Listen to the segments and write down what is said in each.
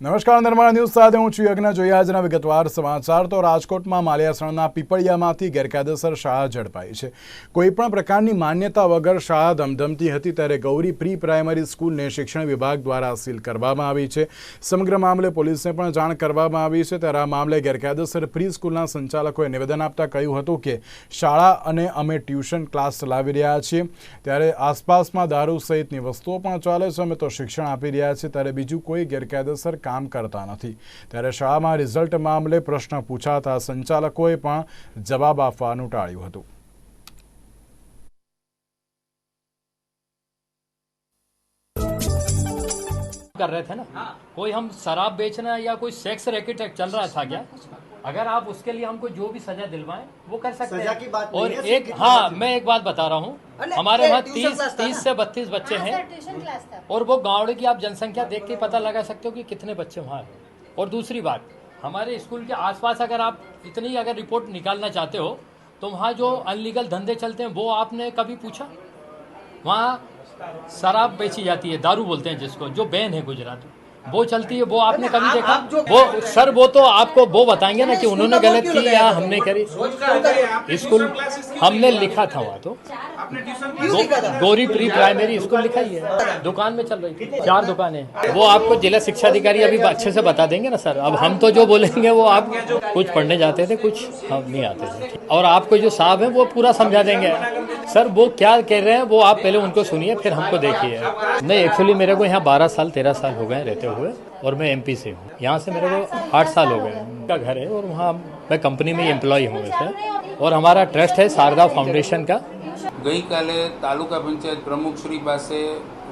નમસ્કાર, નિર્માણ ન્યૂઝ સાથે હું છું યજ્ઞ. જોઈએ આજના વિગતવાર સમાચાર. તો રાજકોટમાં માલિયાસણના પીપળિયામાંથી ગેરકાયદેસર શાળા ઝડપાઈ છે. કોઈપણ પ્રકારની માન્યતા વગર શાળા ધમધમતી હતી ત્યારે ગૌરી પ્રી પ્રાઇમરી સ્કૂલને શિક્ષણ વિભાગ દ્વારા સીલ કરવામાં આવી છે. સમગ્ર મામલે પોલીસને પણ જાણ કરવામાં આવી છે. ત્યારે આ મામલે ગેરકાયદેસર પ્રી સ્કૂલના સંચાલકોએ નિવેદન આપતા કહ્યું હતું કે, શાળા અને અમે ટ્યુશન ક્લાસ ચલાવી રહ્યા છીએ. ત્યારે આસપાસમાં દારૂ સહિતની વસ્તુઓ પણ ચાલે છે. અમે તો શિક્ષણ આપી રહ્યા છીએ. ત્યારે બીજું કોઈ ગેરકાયદેસર કામ કરતા નથી ત્યારે શાળામાં રિઝલ્ટ મામલે પ્રશ્ન પૂછાતા સંચાલકોએ પણ જવાબ આપવાનું ટાળ્યું હતું कर रहे थे ना कोई हम शराब बेचना या कोई सेक्स रैकेट चल रहा था क्या अगर आप उसके लिए हमको जो भी सजा दिलवाएँ वो कर सकते सजा हैं। की बात और नहीं है, एक हाँ मैं एक बात बता रहा हूँ। हमारे वहाँ तीस तीस से बत्तीस बच्चे हाँ, हैं। और वो गाँव की आप जनसंख्या देख के पता लगा सकते हो कि कितने बच्चे वहाँ हैं। और दूसरी बात हमारे स्कूल के आसपास अगर आप इतनी अगर रिपोर्ट निकालना चाहते हो तो वहाँ जो अनलीगल धंधे चलते हैं वो आपने कभी पूछा? वहाँ शराब बेची जाती है दारू बोलते हैं जिसको जो बैन है गुजरात में। वो चलती है वो आपने कभी देखा? आप वो सर वो तो आपको वो बताएँगे ना कि उन्होंने गलत क्यों की या हमने करी। स्कूल हमने लिखा था वहाँ तो? गौरी प्री प्राइमरी स्कूल लिखा ही है। दुकान में चल रही थी। चार दुकानें वो आपको जिला शिक्षा अधिकारी अभी अच्छे से बता देंगे ना सर। अब हम तो जो बोलेंगे वो आप कुछ पढ़ने जाते थे कुछ हम नहीं आते थे। और आपको जो साहब है वो पूरा समझा देंगे। सर वो क्या कह रहे हैं वो आप पहले उनको सुनिए फिर हमको देखिए नहीं एक्चुअली मेरे को यहाँ बारह साल तेरह साल हो गए रहते हुए और मैं एमपी से हूँ यहाँ से मेरे को आठ साल हो गए उनका घर है और वहाँ मैं कंपनी में एम्प्लॉय हूँ वैसे और हमारा ट्रस्ट है शारदा फाउंडेशन का ગઈકાલે તાલુકા પંચાયત પ્રમુખશ્રી પાસે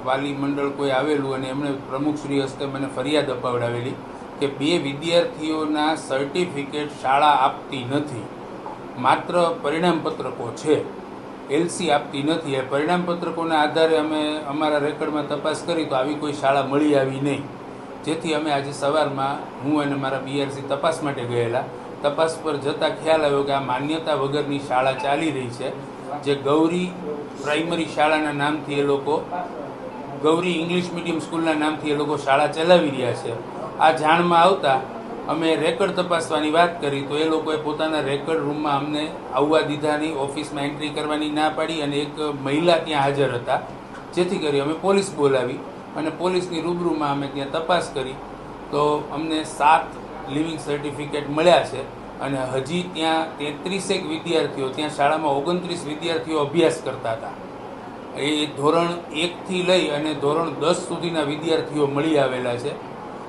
વાલી મંડળ કોઈ આવેલું અને એમણે પ્રમુખશ્રી હસ્તે મને ફરિયાદ અપાવડાવેલી કે બે વિદ્યાર્થીઓના સર્ટિફિકેટ શાળા આપતી નથી માત્ર પરિણામપત્રકો છે એલસી આપતી નથી. એ પરિણામપત્રકોના આધારે અમે અમારા રેકર્ડમાં તપાસ કરી તો આવી કોઈ શાળા મળી આવી નહીં. જેથી અમે આજે સવારમાં હું અને મારા બીઆરસી તપાસ માટે ગયેલા. તપાસ પર જતાં ખ્યાલ આવ્યો કે આ માન્યતા વગરની શાળા ચાલી રહી છે, જે ગૌરી પ્રાઇમરી શાળાના નામથી એ લોકો, ગૌરી ઇંગ્લિશ મીડિયમ સ્કૂલના નામથી એ લોકો શાળા ચલાવી રહ્યા છે. આ જાણમાં આવતા અમે રેકર્ડ તપાસવાની વાત કરી તો એ લોકોએ પોતાના રેકર્ડ રૂમમાં અમને આવવા દીધા નહીં, ઓફિસમાં એન્ટ્રી કરવાની ના પાડી અને એક મહિલા ત્યાં હાજર હતા. જેથી કરી અમે પોલીસ બોલાવી અને પોલીસની રૂબરૂમાં અમે ત્યાં તપાસ કરી તો અમને સાત લિવિંગ સર્ટિફિકેટ મળ્યા છે અને હજી ત્યાં તેત્રીસેક વિદ્યાર્થીઓ, ત્યાં શાળામાં ઓગણત્રીસ વિદ્યાર્થીઓ અભ્યાસ કરતા હતા. એ ધોરણ એકથી લઈ અને ધોરણ દસ સુધીના વિદ્યાર્થીઓ મળી આવેલા છે.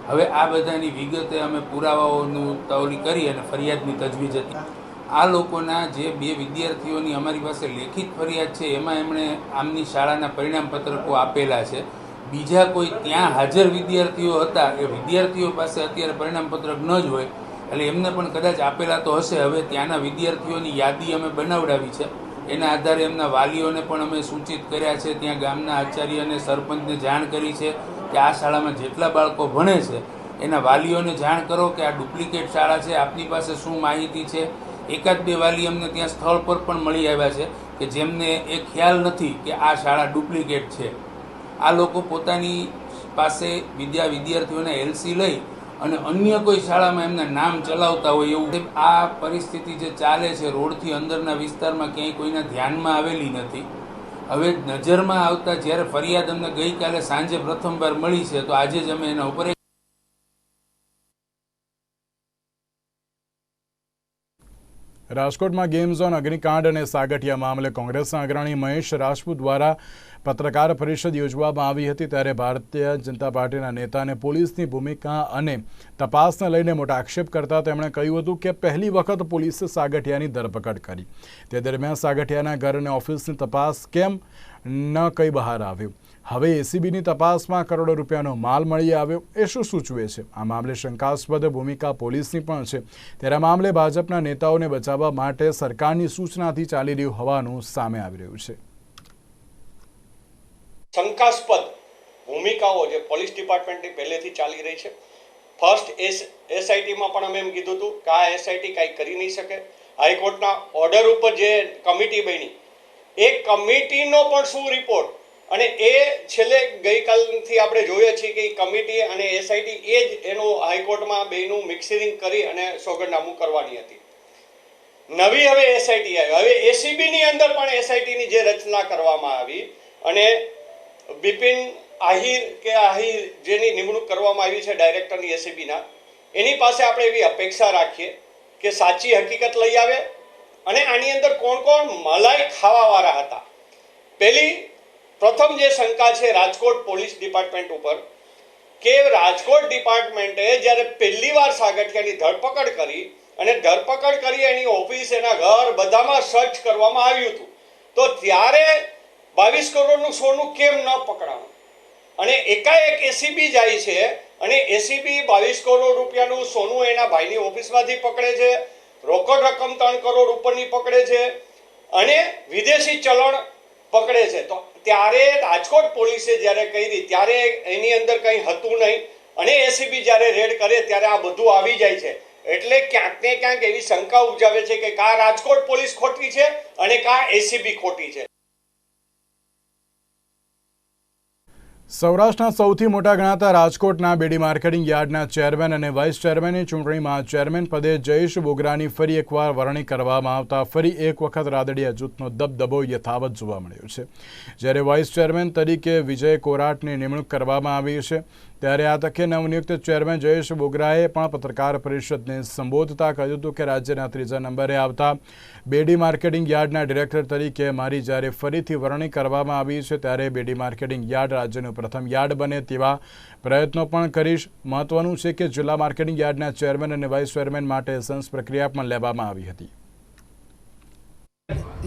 હવે આ બધાની વિગતે અમે પુરાવાઓનું તવલી કરી અને ફરિયાદની તજવીજ હતી. આ લોકોના જે બે વિદ્યાર્થીઓની અમારી પાસે લેખિત ફરિયાદ છે, એમાં એમણે આમની શાળાના પરિણામપત્રકો આપેલા છે. બીજા કોઈ ત્યાં હાજર વિદ્યાર્થીઓ હતા, એ વિદ્યાર્થીઓ પાસે અત્યારે પરિણામપત્રક ન જ હોય, એટલે એમને પણ કદાચ આપેલા તો હશે. હવે ત્યાંના વિદ્યાર્થીઓની યાદી અમે બનાવડાવી છે. એના આધારે એમના વાલીઓને પણ અમે સૂચિત કર્યા છે. ત્યાં ગામના આચાર્ય અને સરપંચને જાણ કરી છે. કે આ શાળામાં જેટલા બાળકો ભણે છે, એના વાલીઓને જાણ કરો કે આ ડુપ્લિકેટ શાળા છે, આપની પાસે શું માહિતી છે. એકાદ બે વાલી અમને ત્યાં સ્થળ પર પણ મળી આવ્યા છે કે જેમને એ ખ્યાલ નથી કે આ શાળા ડુપ્લિકેટ છે. આ લોકો પોતાની પાસે વિદ્યા વિદ્યાર્થીઓના એલસી લઈ અને અન્ય કોઈ શાળામાં એમના નામ ચલાવતા હોય એવું. આ પરિસ્થિતિ જે ચાલે છે, રોડથી અંદરના વિસ્તારમાં ક્યાંય કોઈના ધ્યાનમાં આવેલી નથી. હવે નજરમાં આવતા જ્યારે ફરિયાદ અમને ગઈકાલે સાંજે પ્રથમવાર મળી છે, તો આજે જ અમે એના ઉપર રાજકોટમાં ગેમ ઝોન અગ્નિકાંડ અને સાગઠિયા મામલે કોંગ્રેસના અગ્રણી મહેશ રાજપૂત દ્વારા પત્રકાર પરિષદ યોજવામાં આવી હતી ત્યારે ભારતીય જનતા પાર્ટીના નેતાને પોલીસની ભૂમિકા અને તપાસને લઈને મોટા આક્ષેપ કરતા તેમણે કહ્યું હતું કે પહેલી વખત પોલીસે સાગઠિયાની ધરપકડ કરી. તે દરમિયાન સાગઠિયાના ઘર અને ઓફિસની તપાસ કેમ ન કંઈ બહાર આવ્યું. હવે એસીબીની તપાસમાં કરોડો રૂપિયાનો માલ મળી આવ્યો, એ શું સૂચવે છે? આ મામલે શંકાસ્પદ ભૂમિકા પોલીસની પણ છે. ત્યારે મામલે ભાજપના નેતાઓને બચાવવા માટે સરકારની સૂચનાથી ચાલી રહ્યું હોવાનું સામે આવી રહ્યું છે. શંકાસ્પદ ભૂમિકાઓ જે પોલીસ ડિપાર્ટમેન્ટની પહેલેથી ચાલી રહી છે. ફર્સ્ટ એસ એસઆઈટીમાં પણ અમે એમ કીધું હતું કે આ એસઆઈટી કાંઈ કરી નહીં શકે. હાઈકોર્ટના ઓર્ડર ઉપર જે કમિટી બની, એ કમિટીનો પણ શું રિપોર્ટ અને એ છેલ્લે ગઈકાલથી આપણે જોઈએ છીએ કે કમિટી અને એસઆઈટી એ જ એનું હાઈકોર્ટમાં બેનું મિક્સિંગ કરી અને સોગંદનામું કરવાની હતી. નવી હવે એસઆઈટી આવી. હવે એસીબીની અંદર પણ એસઆઈટીની જે રચના કરવામાં આવી અને બિપિન આહિર કે આહિર જેની નિમણૂક કરવામાં આવી છે ડાયરેક્ટરની એસીબીના, એની પાસે આપણે એવી અપેક્ષા રાખીએ કે સાચી હકીકત લઈ આવે અને આની અંદર કોણ કોણ મલાઈ ખાવાવાળા હતા. પહેલી પ્રથમ જે શંકા છે રાજકોટ પોલીસ ડિપાર્ટમેન્ટ ઉપર, કે રાજકોટ ડિપાર્ટમેન્ટે જ્યારે પહેલી વાર સાગઠિયાની ધરપકડ કરી અને ધરપકડ કરી એની ઓફિસ, એના ઘર બધામાં સર્ચ કરવામાં આવ્યું હતું, તો ત્યારે બાવીસ કરોડનું સોનું કેમ ન પકડાણું અને એકાએક એસીબી જાય છે અને એસીબી બાવીસ કરોડ રૂપિયાનું સોનું એના ભાઈની ઓફિસમાંથી પકડે છે, રોકડ રકમ ત્રણ કરોડ ઉપરની પકડે છે, અને વિદેશી ચલણ પકડે છે. તો ત્યારે રાજકોટ પોલીસે જ્યારે કરી ત્યારે એની અંદર કંઈ હતું નહીં. અને એસીબી જ્યારે રેડ કરે ત્યારે આ બધું આવી જાય છે. એટલે ક્યાંક ને ક્યાંક એવી શંકા ઉપજાવે છે કે કા રાજકોટ પોલીસ ખોટી છે અને કા એસીબી ખોટી છે. સૌરાષ્ટ્રના સૌથી મોટા ગણાતા રાજકોટના બેડી માર્કેટિંગ યાર્ડના ચેરમેન અને વાઇસ ચેરમેનની ચૂંટણીમાં ચેરમેન પદે જયેશ બોગરાની ફરી એકવાર વરણી કરવામાં આવતા ફરી એક વખત રાદડિયા જૂથનો દબદબો યથાવત જોવા મળ્યો છે. જ્યારે વાઇસ ચેરમેન તરીકે વિજય કોરાટની નિમણૂક કરવામાં આવી છે, ત્યારે આ તકે નવનિયુક્ત ચેરમેન જયેશ બોગરાએ પણ પત્રકાર પરિષદને સંબોધતા કહ્યું હતું કે રાજ્યના ત્રીજા નંબરે આવતા બેડી માર્કેટિંગ યાર્ડના ડિરેક્ટર તરીકે મારી જ્યારે ફરીથી વરણી કરવામાં આવી છે, ત્યારે બેડી માર્કેટિંગ યાર્ડ રાજ્યનું પ્રથમ યાર્ડ બને તેવા પ્રયત્નો પણ કરીશ. મહત્વનું છે કે જિલ્લા માર્કેટિંગ યાર્ડના ચેરમેન અને વાઇસ ચેરમેન માટે સંસ પ્રક્રિયા પણ લેવામાં આવી હતી.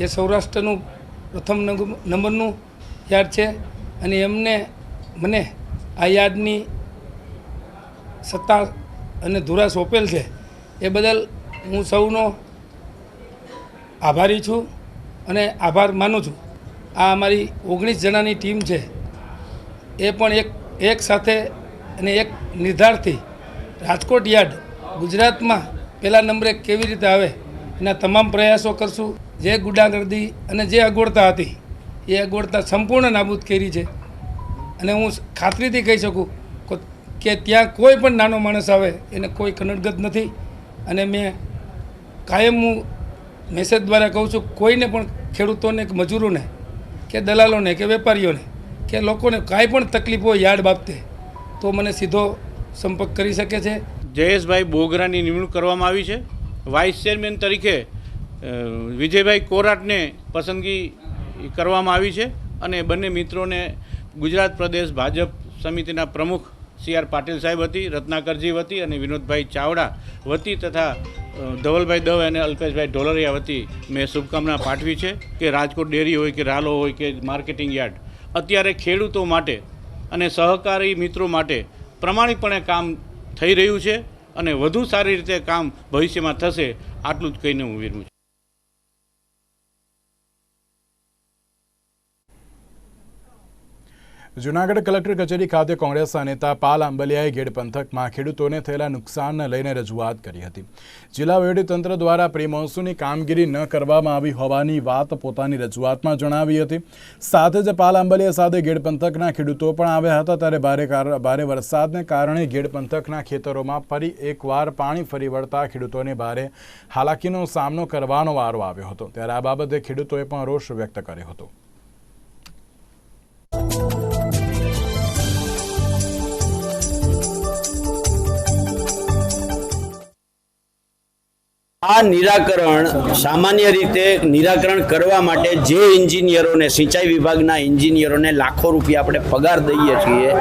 એ સૌરાષ્ટ્રનું પ્રથમ નંબરનું યાદ છે. અને એમને મને આ યાદની સત્તા અને ધુરા સોંપેલ છે. એ બદલ હું સૌનો આભારી છું અને આભાર માનું છું. આ અમારી ઓગણીસ જણાની ટીમ છે. એ પણ એક એક સાથે અને એક નિર્ધારથી રાજકોટ યાર્ડ ગુજરાતમાં પહેલા નંબરે કેવી રીતે આવે એના તમામ પ્રયાસો કરશું. જે ગુડાગર્દી અને જે અગવડતા હતી, એ અગવડતા સંપૂર્ણ નાબૂદ કરી છે. અને હું ખાતરીથી કહી શકું કે ત્યાં કોઈ પણ નાનો માણસ આવે, એને કોઈ કનડગત નથી. અને મેં કાયમ હું મેસેજ દ્વારા કહું છું, કોઈને પણ ખેડૂતોને, કે મજૂરોને, કે દલાલોને, કે વેપારીઓને, કે લોકોને કાંઈ પણ તકલીફ હોય બાબતે, તો મને સીધો સંપર્ક કરી શકે છે. જયેશભાઈ બોગરાની નિમણૂક કરવામાં આવી છે. વાઇસ ચેરમેન તરીકે વિજયભાઈ કોરાટને પસંદગી કરવામાં આવી છે અને બંને મિત્રોને ગુજરાત પ્રદેશ ભાજપ સમિતિના પ્રમુખ સી આર પાટીલ સાહેબ હતી, રત્નાકરજી વતી અને વિનોદભાઈ ચાવડા વતી તથા ધવલભાઈ દવે અને અલ્પેશભાઈ ઢોલરિયા વતી મેં શુભકામના પાઠવી છે કે રાજકોટ ડેરી હોય કે રાલો હોય કે માર્કેટિંગ યાર્ડ, અત્યારે ખેડૂતો માટે અને સહકારી મિત્રો માટે પ્રમાણિકપણે કામ થઈ રહ્યું છે અને વધુ સારી રીતે કામ ભવિષ્યમાં થશે, આટલું જ કહીને હું વિરમું છું. જૂનાગઢ કલેક્ટર કચેરી ખાતે કોંગ્રેસના નેતા પાલ આંબલિયાએ ગેડ પંથકમાં ખેડૂતોને થયેલા નુકસાનને લઈને રજૂઆત કરી હતી. જિલ્લા વહીવટીતંત્ર દ્વારા પ્રિમોન્સુની કામગીરી ન કરવામાં આવી હોવાની વાત પોતાની રજૂઆતમાં જણાવી હતી. સાથે જ પાલ આંબલિયા સાથે ગેડ પંથકના ખેડૂતો પણ આવ્યા હતા ત્યારે ભારે ભારે વરસાદને કારણે ગેડ પંથકના ખેતરોમાં ફરી એકવાર પાણી ફરી વળતા ખેડૂતોને ભારે હાલાકીનો સામનો કરવાનો વારો આવ્યો હતો. ત્યારે આ બાબતે ખેડૂતોએ પણ રોષ વ્યક્ત કર્યો હતો. આ નિરાકરણ સામાન્ય રીતે નિરાકરણ કરવા માટે જે એન્જિનિયરોને, સિંચાઈ વિભાગના એન્જિનિયરોને લાખો રૂપિયા આપણે પગાર દઈએ છીએ,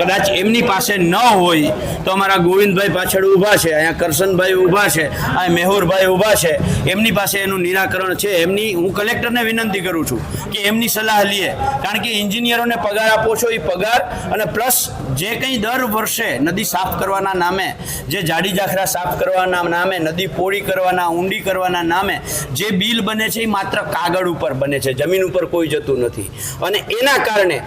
કદાચ એમની પાસે ન હોય તો અમારા ગોવિંદભાઈ પાછળ ઊભા છે, અહીંયા કરશનભાઈ ઊભા છે આ મેહુરભાઈ ઊભા છે, એમની પાસે એનું નિરાકરણ છે. એમની, હું કલેક્ટરને વિનંતી કરું છું કે એમની સલાહ લઈએ કારણ કે એન્જિનિયરોને પગાર આપો છો એ પગાર, અને પ્લસ જે કંઈ દર વર્ષે નદી સાફ કરવાના નામે, જે જાડી જાખરા સાફ કરવાના નામે નદી પોળી કરવાના, ઊંડી કરવાના નામે જે બિલ બને છે એ માત્ર કાગળ ઉપર બને છે, જમીન ઉપર કોઈ જતું નથી. અને એના કારણે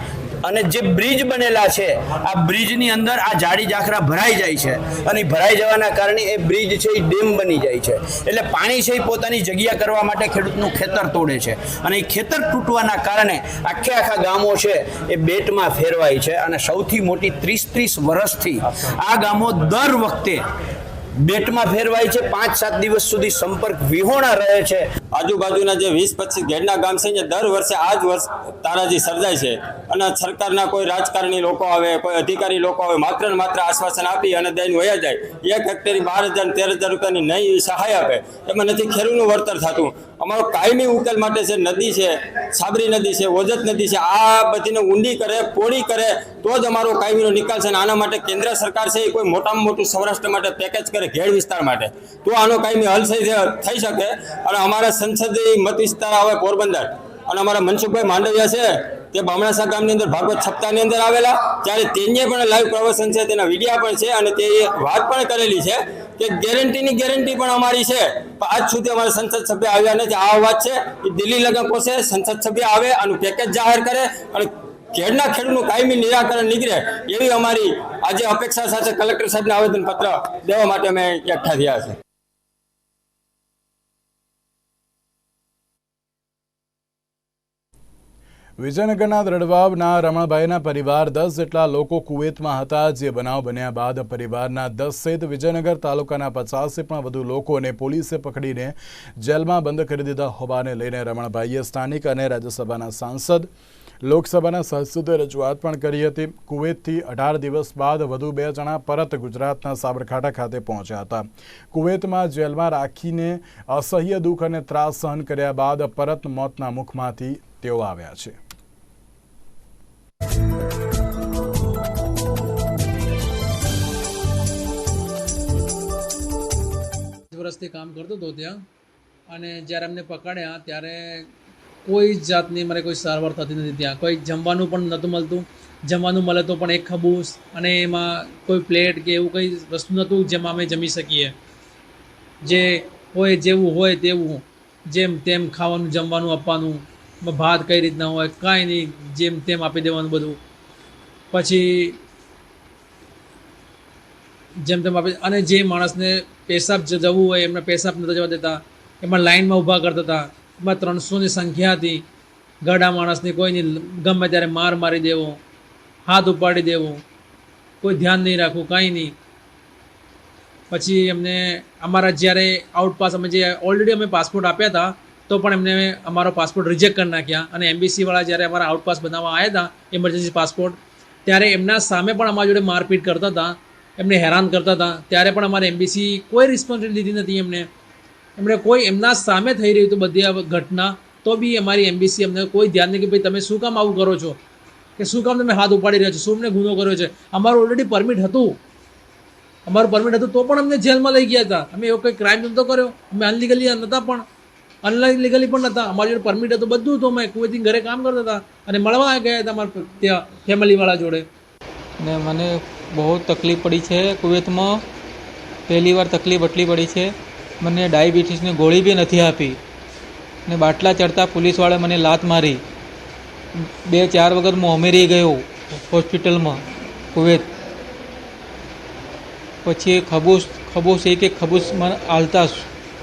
અને જે બ્રિજ બનેલા છે, આ બ્રિજની અંદર આ જાડી જાખરા ભરાઈ જાય છે અને ભરાઈ જવાના કારણે એ બ્રિજ છે એ ડેમ બની જાય છે. એટલે પાણી છે એ પોતાની જગ્યા કરવા માટે ખેડૂતનું ખેતર તોડે છે અને એ ખેતર તૂટવાના કારણે આખે આખા ગામો છે એ બેટમાં ફેરવાય છે અને સૌથી મોટી ત્રીસ ત્રીસ વર્ષથી આ ગામો દર વખતે બેટમાં ફેરવાય છે. પાંચ સાત દિવસ સુધી સંપર્ક વિહોણા રહે છે. આજુબાજુના જે વીસ પચીસ ઘેડના ગામ છે ને દર વર્ષે આ જ વર્ષ તારાજી સર્જાય છે. અને સરકારના કોઈ રાજકારણી લોકો આવે, કોઈ અધિકારી લોકો આવે, માત્ર ને માત્ર આશ્વાસન આપી અને દઈને વયા જાય. એક હેક્ટરી બાર હજાર તેર હજાર રૂપિયાની નહીં સહાય આપે. એમાં નથી ખેડૂતનું વળતર થતું. અમારો કાયમી ઉકેલ માટે છે, નદી છે, સાબરી નદી છે, ઓજત નદી છે, આ બધીને ઊંડી કરે પોળી કરે, તો જ અમારો કાયમીનો નિકાલ છે. અને આના માટે કેન્દ્ર સરકાર છે, એ કોઈ મોટામાં મોટું સૌરાષ્ટ્ર માટે પેકેજ કરે ઘેડ વિસ્તાર માટે. તો આનો કાયમી હલ થઈ શકે. અને અમારા સંસદીય મત વિસ્તાર આવે પોરબંદર. અને અમારા મનસુખભાઈ માંડવિયા છે, તે બામણાસા ગામની અંદર ભાગવત સપ્તાહની અંદર આવેલા. ત્યારે તેને પણ લાઈવ પ્રવચન છે, તેના વિડીયા પણ છે, અને તે વાત પણ કરેલી છે કે ગેરંટીની ગેરંટી પણ અમારી છે. પણ આજ સુધી અમારા સંસદ સભ્ય આવ્યા નથી. આ વાત છે, એ દિલ્હી લગન પહોંચે સંસદ સભ્ય આવે આનું પેકેજ જાહેર કરે અને ખેડના ખેડૂતનું કાયમી નિરાકરણ નીકળે એવી અમારી આજે અપેક્ષા સાથે કલેક્ટર સાહેબને આવેદનપત્ર દેવા માટે અમે એકઠા થયા છે. વિજયનગરના દ્રડવાબના રમણભાઈના પરિવાર દસ જેટલા લોકો કુવેતમાં હતા, જે બનાવ બન્યા બાદ પરિવારના દસ સહિત વિજયનગર તાલુકાના પચાસથી પણ વધુ લોકોને પોલીસે પકડીને જેલમાં બંધ કરી દીધા હોવાને લઈને રમણભાઈએ સ્થાનિક અને રાજ્યસભાના સાંસદ લોકસભાના સાંસદે રજૂઆત પણ કરી હતી. કુવેતથી અઢાર દિવસ બાદ વધુ બે જણા પરત ગુજરાતના સાબરકાંઠા ખાતે પહોંચ્યા હતા. કુવેતમાં જેલમાં રાખીને અસહ્ય દુઃખ અને ત્રાસ સહન કર્યા બાદ પરત મોતના મુખમાંથી તેઓ આવ્યા છે. વર્ષથી કામ કરતો હતો ત્યાં. અને જ્યારે અમને પકડ્યા, ત્યારે કોઈ જાતની મને કોઈ સારવાર થતી નથી ત્યાં. કોઈ જમવાનું પણ નહોતું મળતું. જમવાનું મળે તો પણ એક ખબૂસ અને એમાં કોઈ પ્લેટ કે એવું કંઈ વસ્તુ નહોતું જેમાં અમે જમી શકીએ. જે હોય જેવું હોય તેવું, જેમ તેમ ખાવાનું, જમવાનું આપવાનું ભાત કઈ રીતના હોય, કાંઈ નહીં, જેમ તેમ આપી દેવાનું બધું. પછી જેમ તેમ આપી અને જે માણસને પેશાબ જવું હોય, એમને પેશાબ નહોતા જવા દેતા, એમાં લાઇનમાં ઊભા કરતા હતા. એમાં ત્રણસોની સંખ્યા હતી. ગઢા માણસની કોઈની ગમે ત્યારે માર મારી દેવો, હાથ ઉપાડી દેવો, કોઈ ધ્યાન નહીં રાખવું, કાંઈ નહીં. પછી એમને અમારા જ્યારે આઉટપાસ અમે જે ઓલરેડી અમે પાસપોર્ટ આપ્યા હતા, તો પણ એમને અમારો પાસપોર્ટ રિજેક્ટ કરી નાખ્યા. અને એમબીસીવાળા જ્યારે અમારા આઉટપાસ બનાવવા આવ્યા હતા ઇમરજન્સી પાસપોર્ટ ત્યારે એમના સામે પણ અમારા જોડે મારપીટ કરતા હતા. એમને હેરાન કરતા હતા. ત્યારે પણ અમારે એમબીસી કોઈ રિસ્પોન્સિબિલિટી લીધી નથી એમને. એમણે કોઈ એમના સામે થઈ રહ્યું હતું બધી આ ઘટના, તો બી અમારી એમબીસી અમને કોઈ ધ્યાન નહીં કે ભાઈ તમે શું કામ આવું કરો છો? કે શું કામ તમે હાથ ઉપાડી રહ્યા છો? શું અમને ગુનો કર્યો છે? અમારું ઓલરેડી પરમિટ હતું. અમારું પરમિટ હતું તો પણ અમને જેલમાં લઈ ગયા હતા. અમે એવો કોઈ ક્રાઇમ નહોતો કર્યો. અમે અનલીગલી નહોતા પણ. અનલીગલી પણ નહોતા અમારી જોડે પરમિટ હતું, બધું હતું. અમે કુવેતી ઘરે કામ કરતા હતા. અને મળવા ગયા હતા અમારા ત્યાં ફેમિલીવાળા જોડે. ને મને બહુ તકલીફ પડી છે કુવેતમાં. પહેલી વાર તકલીફ એટલી પડી છે. મને ડાયાબિટીસની ગોળી બી નથી આપી. ને બાટલા ચડતા પોલીસવાળાએ મને લાત મારી. બે, ચાર વખત હું અમેરી ગયો હોસ્પિટલમાં, કુવેત. પછી ખબૂસ ખબૂસ એક ખબૂસ મને હાલતા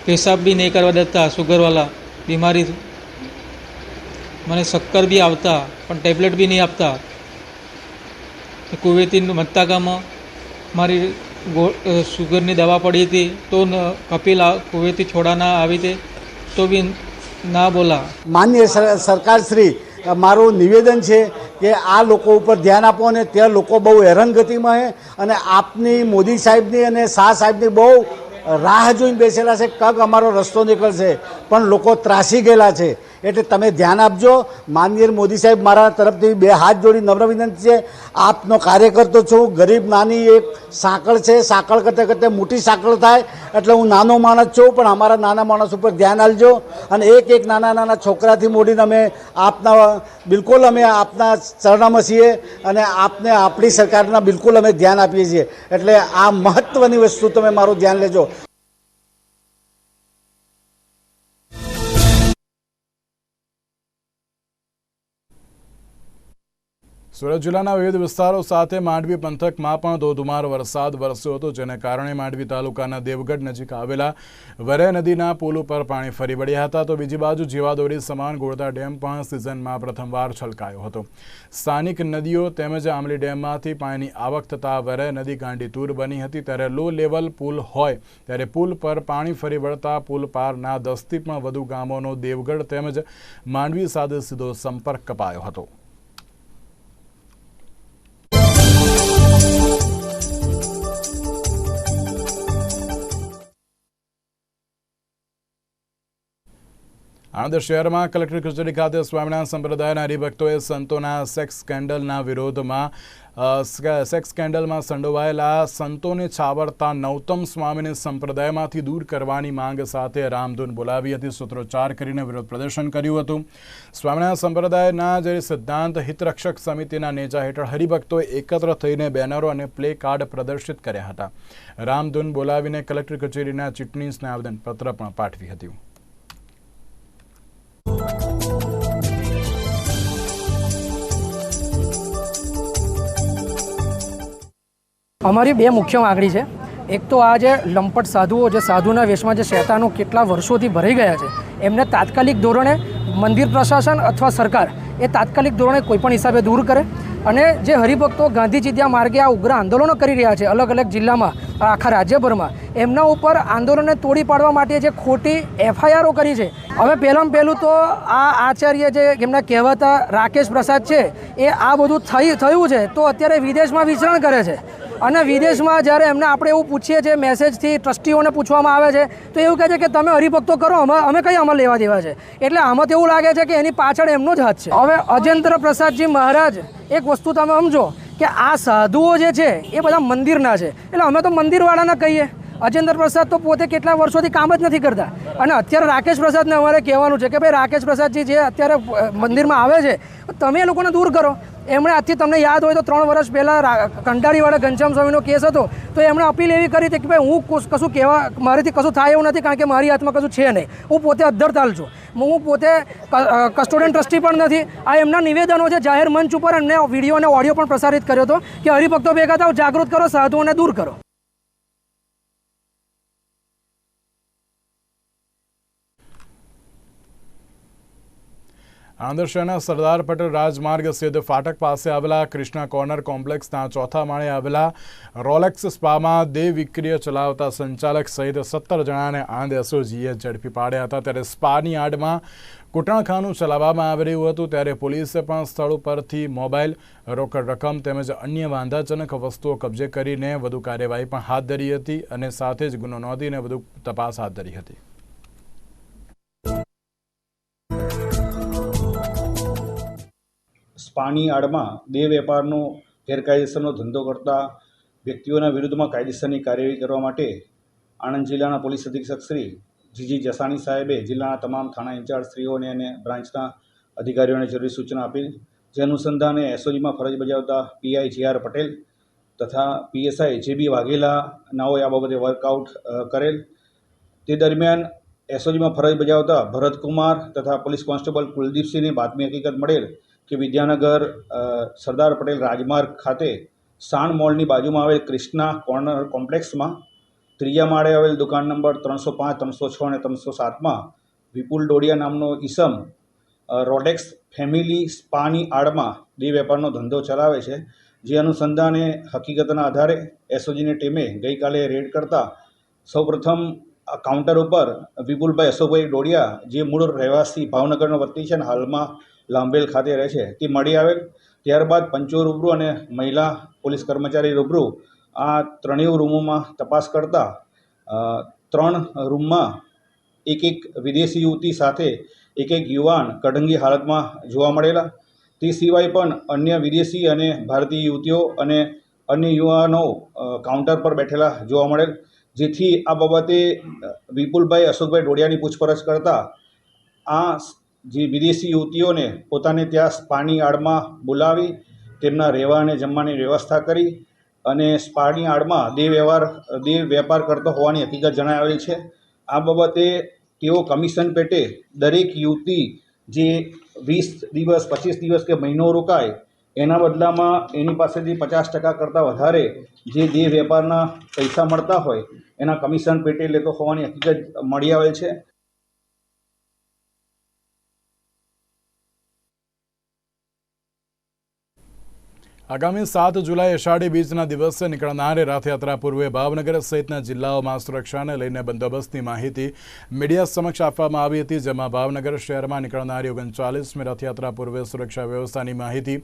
પેશાબ બી નહીં કરવા દેતા સુગરવાળા બીમારી. મને શક્કર બી આવતા, પણ ટેબ્લેટ બી નહીં આપતા. કુવેતી મત્તાગામાં મારી સુગરની દવા પડી હતી તો ન, કપિલ કુવેતી છોડાના આવી હતી તો બી ના બોલા. માન્ય સર- સરકારશ્રી મારું નિવેદન છે કે આ લોકો ઉપર ધ્યાન આપો અને ત્યાં લોકો બહુ હેરાનગતિમાં છે અને આપની, મોદી સાહેબની અને શાહ સાહેબની બહુ રાહ જોઈને બેસેલા છે કગ અમારો રસ્તો નીકળશે, પણ લોકો ત્રાસી ગયેલા છે. એટલે તમે ધ્યાન આપજો. માનનીય મોદી સાહેબ મારા તરફથી બે હાથ જોડી નમ્ર વિનંતી છે. આપનો કાર્યકર્તો છું. ગરીબ નાની એક સાંકળ છે. સાંકળ કરતાં કરતાં મોટી સાંકળ થાય. એટલે હું નાનો માણસ છું, પણ અમારા નાના માણસ ઉપર ધ્યાન આપજો. અને એક એક નાના નાના છોકરાથી મોડીને અમે આપના, બિલકુલ અમે આપના ચરણામાં છીએ અને આપને આપણી સરકારના બિલકુલ અમે ધ્યાન આપીએ છીએ. એટલે આ મહત્ત્વની વસ્તુ તમે મારું ધ્યાન લેજો. સુરત જિલ્લાના વિવિધ વિસ્તારો સાથે માંડવી પંથકમાં પણ ધોધમાર વરસાદ વરસ્યો હતો, જેને કારણે માંડવી તાલુકાના દેવગઢ નજીક આવેલા વરે નદીના પુલ ઉપર પાણી ફરી વળ્યા હતા. તો બીજી બાજુ જીવાદોરી સમાન ગોળતા ડેમ પણ સિઝનમાં પ્રથમવાર છલકાયો હતો. સ્થાનિક નદીઓ તેમજ આમલી ડેમમાંથી પાણીની આવક થતાં વરે નદી ગાંડીતુર બની હતી. ત્યારે લો લેવલ પુલ હોય ત્યારે પુલ પર પાણી ફરી વળતા પુલ પારના દસથી પણ વધુ ગામોનો દેવગઢ તેમજ માંડવી સાથે સીધો સંપર્ક કપાયો હતો. આણંદ શહેરમાં કલેક્ટર કચેરી ખાતે સ્વામિનારાયણ સંપ્રદાયના હરિભક્તોએ સંતોના સેક્સ સ્કેન્ડલના વિરોધમાં સેક્સ સ્કેન્ડલમાં સંડોવાયેલા સંતોને છાવરતા નવતમ સ્વામીને સંપ્રદાયમાંથી દૂર કરવાની માંગ સાથે રામધૂન બોલાવી હતી. સૂત્રોચ્ચાર કરીને વિરોધ પ્રદર્શન કર્યું હતું. સ્વામિનારાયણ સંપ્રદાયના જે સિદ્ધાંત હિતરક્ષક સમિતિના નેજા હેઠળ હરિભક્તોએ એકત્ર થઈને બેનરો અને પ્લે કાર્ડ પ્રદર્શિત કર્યા હતા. રામધૂન બોલાવીને કલેક્ટર કચેરીના ચૂંટણી આવેદનપત્ર પણ પાઠવી હતી. અમારી બે મુખ્ય માગણી છે. એક તો આ જે લંપટ સાધુઓ જે સાધુના વેશમાં જે શેતાનો કેટલા વર્ષોથી ભરાઈ ગયા છે, એમને તાત્કાલિક ધોરણે મંદિર પ્રશાસન અથવા સરકાર એ તાત્કાલિક ધોરણે કોઈપણ હિસાબે દૂર કરે. અને જે હરિભક્તો ગાંધીજી ત્યાં માર્ગે આ ઉગ્ર આંદોલનો કરી રહ્યા છે, અલગ અલગ જિલ્લામાં, આખા રાજ્યભરમાં, એમના ઉપર આંદોલનને તોડી પાડવા માટે જે ખોટી એફઆઈઆરો કરી છે. હવે પહેલાં પહેલું તો આ આચાર્ય જે એમના કહેવાતા રાકેશ પ્રસાદ છે, એ આ બધું થઈ, થયું છે, તો અત્યારે વિદેશમાં વિચરણ કરે છે. અને વિદેશમાં જ્યારે એમને આપણે એવું પૂછીએ છીએ, મેસેજથી ટ્રસ્ટીઓને પૂછવામાં આવે છે, તો એવું કહે છે કે તમે હરિભક્તો કરો, અમે અમે કઈ અમલ લેવા દેવા છે? એટલે આમાં તો એવું લાગે છે કે એની પાછળ એમનો જ હાથ છે. હવે અજેન્દ્ર પ્રસાદજી મહારાજ, એક વસ્તુ તમે સમજો કે આ સાધુઓ જે છે, એ બધા મંદિરના છે. એટલે અમે તો મંદિરવાળાના કહીએ. અજેન્દ્ર પ્રસાદ તો પોતે કેટલા વર્ષોથી કામ જ નથી કરતા. અને અત્યારે રાકેશ પ્રસાદને અમારે કહેવાનું છે કે ભાઈ, રાકેશ પ્રસાદજી જે અત્યારે મંદિરમાં આવે છે તમે લોકોને દૂર કરો. એમણે આજથી તમને યાદ હોય તો ત્રણ વર્ષ પહેલાં કંટાળીવાળા ઘનશ્યામ સ્વામીનો કેસ હતો, તો એમણે અપીલ એવી કરી હતી કે ભાઈ હું કશું કહેવા મારીથી કશું થાય એવું નથી, કારણ કે મારી હાથમાં કશું છે નહીં. હું પોતે અદ્ધરતાલ છું. હું પોતે કસ્ટોડિયન ટ્રસ્ટી પણ નથી. આ એમના નિવેદનો છે, જાહેર મંચ ઉપર એમને વીડિયો અને ઓડિયો પણ પ્રસારિત કર્યો હતો, કે હરિભક્તો ભેગા થાવ જાગૃત કરો, સાધુઓને દૂર કરો. આંધ્ર શહેરના સરદાર પટેલ રાજમાર્ગ સ્થિત ફાટક પાસે આવેલા કૃષ્ણા કોર્નર કોમ્પ્લેક્સના ચોથા માળે આવેલા રોલેક્સ સ્પામાં દેહ વિક્રિય ચલાવતા સંચાલક સહિત સત્તર જણાને આંધ એસઓજીએ ઝડપી પાડ્યા હતા. ત્યારે સ્પાની આડમાં કૂટણખાનું ચલાવવામાં આવી રહ્યું હતું. ત્યારે પોલીસે પણ સ્થળ ઉપરથી મોબાઈલ રોકડ રકમ તેમજ અન્ય વાંધાજનક વસ્તુઓ કબજે કરીને વધુ કાર્યવાહી પણ હાથ ધરી હતી અને સાથે જ ગુનો નોંધીને વધુ તપાસ હાથ ધરી હતી. સ્પાની આડમાં દેહ વેપારનો ગેરકાયદેસરનો ધંધો કરતા વ્યક્તિઓના વિરુદ્ધમાં કાયદેસરની કાર્યવાહી કરવા માટે આણંદ જિલ્લાના પોલીસ અધિક્ષક શ્રી જીજી જસાણી સાહેબે જિલ્લાના તમામ થાણા ઇન્ચાર્જશ્રીઓને અને બ્રાન્ચના અધિકારીઓને જરૂરી સૂચના આપી. જે અનુસંધાને એસઓજીમાં ફરજ બજાવતા પીઆઈ જે આર પટેલ તથા પીએસઆઈ જે બી વાઘેલા નાઓએ આ બાબતે વર્કઆઉટ કરેલ. તે દરમિયાન એસઓજીમાં ફરજ બજાવતા ભરતકુમાર તથા પોલીસ કોન્સ્ટેબલ કુલદીપસિંહની બાતમી હકીકત મળેલ કે વિદ્યાનગર સરદાર પટેલ રાજમાર્ગ ખાતે સાણ મોલની બાજુમાં આવેલ ક્રિષ્ના કોર્નર કોમ્પ્લેક્સમાં ત્રીજા માળે આવેલ દુકાન નંબર ત્રણસો પાંચ, ત્રણસો છ અને ત્રણસો સાતમાં વિપુલ ડોડિયા નામનો ઈસમ રોડેક્સ ફેમિલી સ્પાની આડમાં દેહ વેપારનો ધંધો ચલાવે છે, જે અનુસંધાને હકીકતના આધારે એસઓજીની ટીમે ગઈકાલે રેડ કરતાં સૌપ્રથમ કાઉન્ટર ઉપર વિપુલભાઈ, અશોકભાઈ ડોડિયા, જે મૂળ રહેવાસી ભાવનગરનો વતની છે અને હાલમાં લાંબેલ ખાતે રહે છે. તે મળી આવેલ. ત્યારબાદ પંચો રૂબરૂ અને મહિલા પોલીસ કર્મચારી રૂબરૂ આ ત્રણેય રૂમોમાં તપાસ કરતા ત્રણ રૂમમાં એક એક વિદેશી યુવતી સાથે એક એક યુવાન કઢંગી હાલતમાં જોવા મળેલા. તે સિવાય પણ અન્ય વિદેશી અને ભારતીય યુવતીઓ અને અન્ય યુવાનો કાઉન્ટર પર બેઠેલા જોવા મળેલ. જેથી આ બાબતે વિપુલભાઈ, અશોકભાઈ ડોડિયાની પૂછપરછ કરતા આ જે વિદેશી યુવતીઓને પોતાને ત્યાં સ્પાની આડમાં બોલાવી, તેમના રહેવા અને જમવાની વ્યવસ્થા કરી અને સ્પાની આડમાં દેહ વ્યવહાર, દેહ વેપાર કરતો હોવાની હકીકત જણાવેલ છે. આ બાબતે તેઓ કમિશન પેટે દરેક યુવતી જે વીસ દિવસ, પચીસ દિવસ કે મહિનો રોકાય, એના બદલામાં એની પાસેથી પચાસ ટકા કરતાં વધારે જે દેહ વેપારના પૈસા મળતા હોય, એના કમિશન પેટે લેતો હોવાની હકીકત મળી આવે છે. આગામી સાત જુલાઈ અષાઢી બીજના દિવસે નીકળનારી રથયાત્રા પૂર્વે ભાવનગર સહિતના જિલ્લાઓમાં સુરક્ષાને લઈને બંદોબસ્તની માહિતી મીડિયા સમક્ષ આપવામાં આવી હતી, જેમાં ભાવનગર શહેરમાં નીકળનારી ઓગણચાલીસમી રથયાત્રા પૂર્વે સુરક્ષા વ્યવસ્થાની માહિતી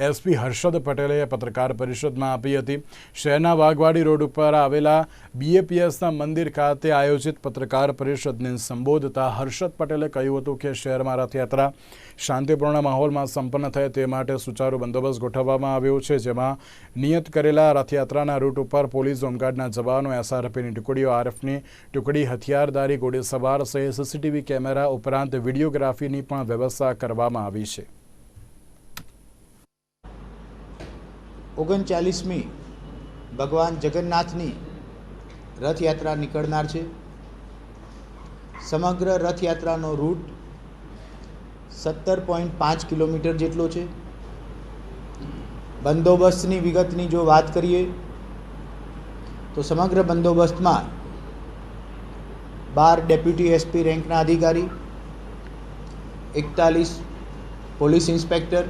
એસપી હર્ષદ પટેલે પત્રકાર પરિષદમાં આપી હતી. શહેરના વાઘવાડી રોડ ઉપર આવેલા બીએપીએસના મંદિર ખાતે આયોજિત પત્રકાર પરિષદને સંબોધતા હર્ષદ પટેલે કહ્યું હતું કે શહેરમાં રથયાત્રા શાંતિપૂર્ણ માહોલમાં સંપન્ન થાય તે માટે સુચારુ બંદોબસ્ત ગોઠવવામાં આવ્યો છે, જેમાં નિયત કરેલા રથયાત્રાના રૂટ ઉપર પોલીસ હોમગાર્ડના જવાનો એસઆરપીની ટુકડીઓ, આરએફની ટુકડી, હથિયારદારી, ઘોડેસવાર સહિત સીસીટીવી કેમેરા ઉપરાંત વિડીયોગ્રાફીની પણ વ્યવસ્થા કરવામાં આવી છે. ઓગણચાલીસમી ભગવાન જગન્નાથની રથયાત્રા નીકળનાર છે. સમગ્ર રથયાત્રાનો રૂટ સત્તર પોઈન્ટ પાંચ કિલોમીટર જેટલો છે. બંદોબસ્તની વિગતની જો વાત કરીએ, તો સમગ્ર બંદોબસ્તમાં બાર ડેપ્યુટી એસપી રેન્કના અધિકારી, એકતાલીસ પોલીસ ઇન્સ્પેક્ટર,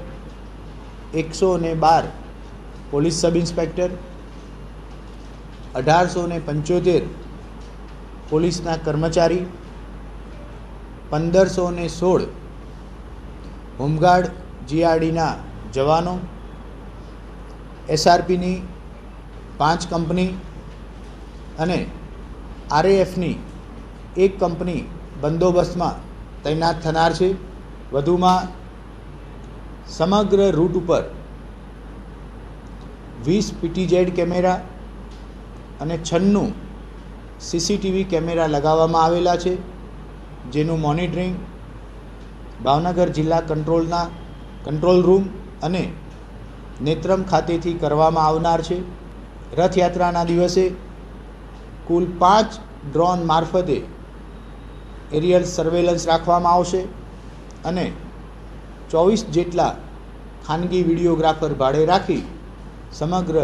એકસો ને બાર પોલીસ સબ ઇન્સ્પેક્ટર, અઢારસો ને પંચોતેર પોલીસના કર્મચારી, પંદરસો ને સોળ હોમગાર્ડ જીઆરડીના જવાનો એસઆરપીની પાંચ કંપની અને આરએએફની એક કંપની બંદોબસ્તમાં તૈનાત થનાર છે. વધુમાં સમગ્ર રૂટ ઉપર વીસ પીટીઝેડ કેમેરા અને છન્નું સીસીટીવી કેમેરા લગાવવામાં આવેલા છે. જેનું મોનિટરિંગ ભાવનગર જિલ્લા કંટ્રોલના, કંટ્રોલ રૂમ અને નેત્રમ ખાતેથી કરવામાં આવનાર છે. રથયાત્રાના દિવસે કુલ પાંચ ડ્રોન મારફતે એરિયલ સર્વેલન્સ રાખવામાં આવશે અને ચોવીસ જેટલા ખાનગી વિડીયોગ્રાફર ભાડે રાખી સમગ્ર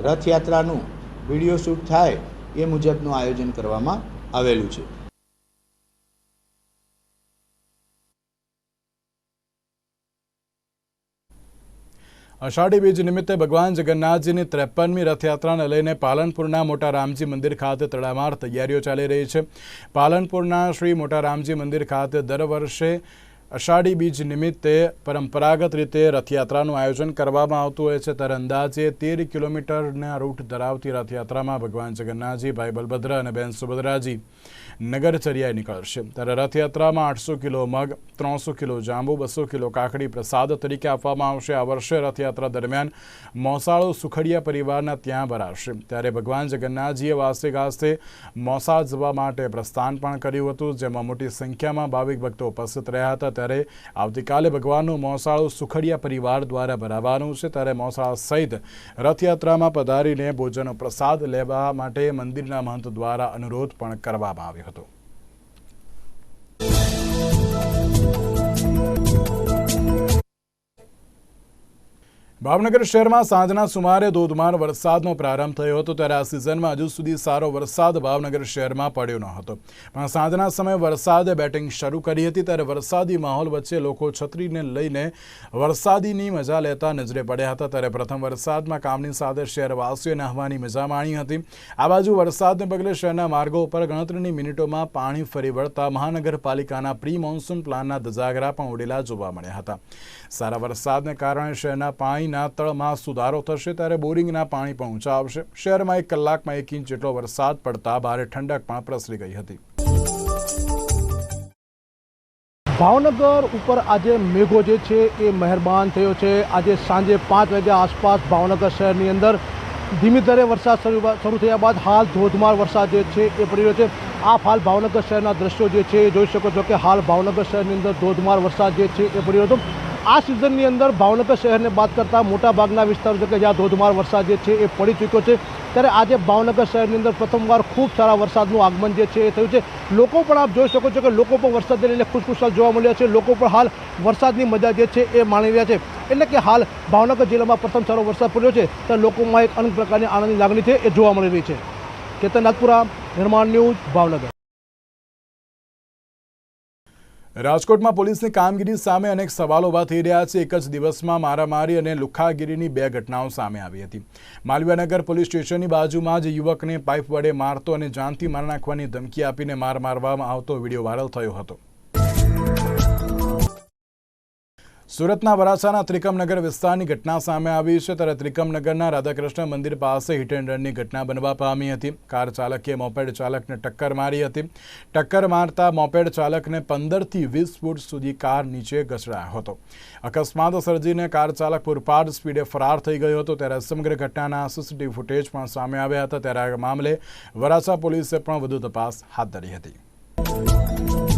રથયાત્રાનું વીડિયો શૂટ થાય એ મુજબનું આયોજન કરવામાં આવેલું છે. અષાઢી બીજ નિમિત્તે ભગવાન જગન્નાથજીની ત્રેપનમી રથયાત્રાને લઈને પાલનપુરના મોટા રામજી મંદિર ખાતે તડામાર તૈયારીઓ ચાલી રહી છે. પાલનપુરના શ્રી મોટા રામજી મંદિર ખાતે દર વર્ષે અષાઢી બીજ નિમિત્તે પરંપરાગત રીતે રથયાત્રાનું આયોજન કરવામાં આવતું હોય છે, ત્યારે અંદાજે તેર કિલોમીટરના રૂટ ધરાવતી રથયાત્રામાં ભગવાન જગન્નાથજી, ભાઈ બલભદ્ર અને બેન સુભદ્રાજી નગરચર્યાએ નીકળશે. ત્યારે રથયાત્રામાં આઠસો કિલો મગ, ત્રણસો કિલો જાંબુ, બસો કિલો કાકડી પ્રસાદ તરીકે આપવામાં આવશે. આ વર્ષે રથયાત્રા દરમિયાન મોસાળો સુખડિયા પરિવારના ત્યાં ભરાશે. ત્યારે ભગવાન જગન્નાથજીએ વાસ્તે ગાસ્તે મોસાળ જવા માટે પ્રસ્થાન પણ કર્યું હતું, જેમાં મોટી સંખ્યામાં ભાવિક ભક્તો ઉપસ્થિત રહ્યા હતા. ત્યારે આવતીકાલે ભગવાનનું મોસાળું સુખડિયા પરિવાર દ્વારા ભરાવાનું છે. ત્યારે મોસાળ સહિત રથયાત્રામાં પધારીને ભોજનનો પ્રસાદ લેવા માટે મંદિરના મહંત દ્વારા અનુરોધ પણ કરવામાં આવ્યો હતો. ભાવનગર શહેરમાં સાંજના સુમારે ધોધમાર વરસાદનો પ્રારંભ થયો હતો ત્યારે આ સિઝનમાં હજુ સુધી સારો વરસાદ ભાવનગર શહેરમાં પડ્યો ન હતો. પણ સાંજના સમયે વરસાદે બેટિંગ શરૂ કરી હતી ત્યારે વરસાદી માહોલ વચ્ચે લોકો છત્રીને લઈને વરસાદીની મજા લેતા નજરે પડ્યા હતા. ત્યારે પ્રથમ વરસાદમાં કામની સાથે શહેરવાસીઓએ નહાવાની મજા માણી હતી. આ બાજુ વરસાદને પગલે શહેરના માર્ગો ઉપર ગણતરીની મિનિટોમાં પાણી ફરી વળતા મહાનગરપાલિકાના પ્રી મોન્સૂન પ્લાનના ધજાગરા પણ ઉડેલા જોવા મળ્યા હતા. સારા વરસાદને કારણે શહેરના પાણીના તળમાં સુધારો થશે ત્યારે બોરિંગના પાણી પણ ઊંચા આવશે શહેરમાં એક કલાકમાં એક ઇંચ જેટલો વરસાદ પડતા ભારે ઠંડક પણ પ્રસરી ગઈ હતી. ભાવનગર ઉપર આજે મેઘો જે છે એ મહેરબાન થયો છે. આજે સાંજે પાંચ વાગ્યા આસપાસ ભાવનગર શહેરની અંદર ધીમી ધારે વરસાદ શરૂ શરૂ થયા બાદ હાલ ધોધમાર વરસાદ જે છે એ પડી રહ્યો છે. આ હાલ ભાવનગર શહેરના દ્રશ્યો જે છે એ જોઈ શકો છો કે હાલ ભાવનગર શહેરની અંદર ધોધમાર વરસાદ જે છે એ પડી રહ્યો હતો. આ સિઝનની અંદર ભાવનગર શહેરને બાદ કરતાં મોટા ભાગના વિસ્તારો કે જ્યાં ધોધમાર વરસાદ જે છે એ પડી ચૂક્યો છે, ત્યારે આજે ભાવનગર શહેરની અંદર પ્રથમવાર ખૂબ સારા વરસાદનું આગમન જે છે એ થયું છે. લોકો પણ આપ જોઈ શકો છો કે લોકો પણ વરસાદને લઈને ખુશખુશાલ જોવા મળ્યા છે. લોકો પણ હાલ વરસાદની મજા જે છે એ માણી રહ્યા છે. એટલે કે હાલ ભાવનગર જિલ્લામાં પ્રથમ સારો વરસાદ પડ્યો છે, ત્યારે લોકોમાં એક અનેક પ્રકારની આનંદની લાગણી છે એ જોવા મળી રહી છે. કેતન નાગપુરા નિર્માણ ન્યૂઝ, ભાવનગર. રાજકોટમાં પોલીસની કામગીરી સામે અનેક સવાલો ઊભા થઈ રહ્યા છે. એક જ દિવસમાં મારામારી અને લુખાગીરીની બે ઘટનાઓ સામે આવી હતી. માલવીયાનગર પોલીસ સ્ટેશનની બાજુમાં જ યુવકને પાઇપ વડે મારતો અને જાનથી માર નાખવાની ધમકી આપીને માર મારવામાં આવતો વીડિયો વાયરલ થયો હતો. સુરતના વરાછાના ત્રિકમનગર વિસ્તારની ઘટના સામે આવી છે ત્યારે ત્રિકમનગરના રાધાકૃષ્ણ મંદિર પાસે હિટ એન્ડ રનની ઘટના બનવા પામી હતી. કાર ચાલકે મોપેડ ચાલકને ટક્કર મારી હતી. ટક્કર મારતા મોપેડ ચાલકને પંદરથી વીસ ફૂટ સુધી કાર નીચે ઘસડાયો હતો. અકસ્માત સર્જીને કાર ચાલક પૂરપાટ સ્પીડે ફરાર થઈ ગયો હતો ત્યારે સમગ્ર ઘટનાના સીસીટીવી ફૂટેજ પણ સામે આવ્યા હતા. ત્યારે આ મામલે વરાછા પોલીસે પણ વધુ તપાસ હાથ ધરી હતી.